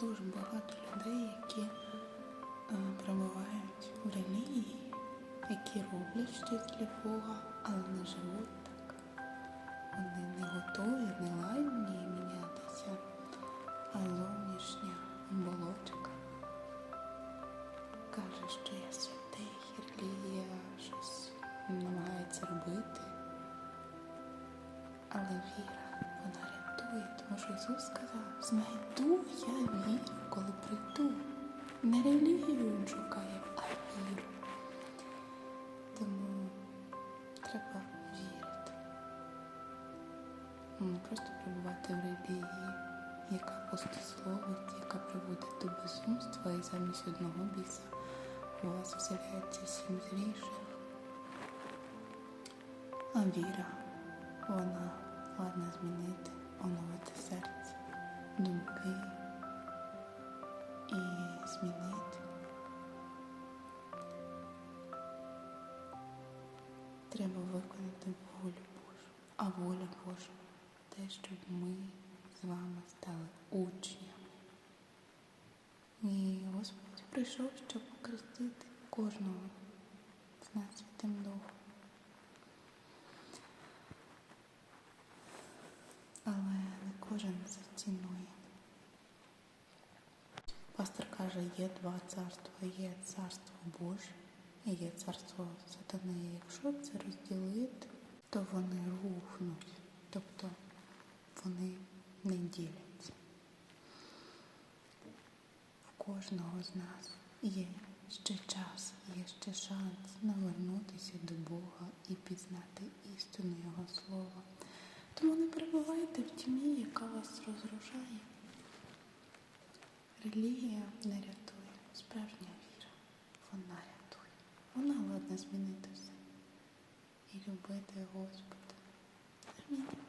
дуже багато людей, які е, перебувають в релігії, які роблять щось для Бога, але не живуть так. Вони не готові, не ладні мінятися, а зовнішня оболочка каже, що я святий, релігія щось намагається робити. Але віра, Ісус сказав, знайду я віру, коли прийду. Не релігію він шукає, а віру. Тому треба вірити. Не просто перебувати в релігії, яка пустословить, яка приводить до безумства і замість одного біса у вас вселяється сім зліших. А віра, вона ладна змінити, і змінити. Треба виконати волю Божу. А воля Божа те, щоб ми з вами стали учнями. І Господь прийшов, щоб покрестити кожного з нас Святим Духом. Але не кожен це цінує. Пастор каже, є два царства, є царство Боже і є царство сатани. Якщо це розділити, то вони рухнуть, тобто вони не діляться. В кожного з нас є ще час, є ще шанс навернутися до Бога і пізнати істину Його Слова. Тому не перебувайте в тьмі, яка вас розрушає. Релігія не рятує, справжня віра, вона рятує. Вона ладна змінити все і любити Господа. Амінь.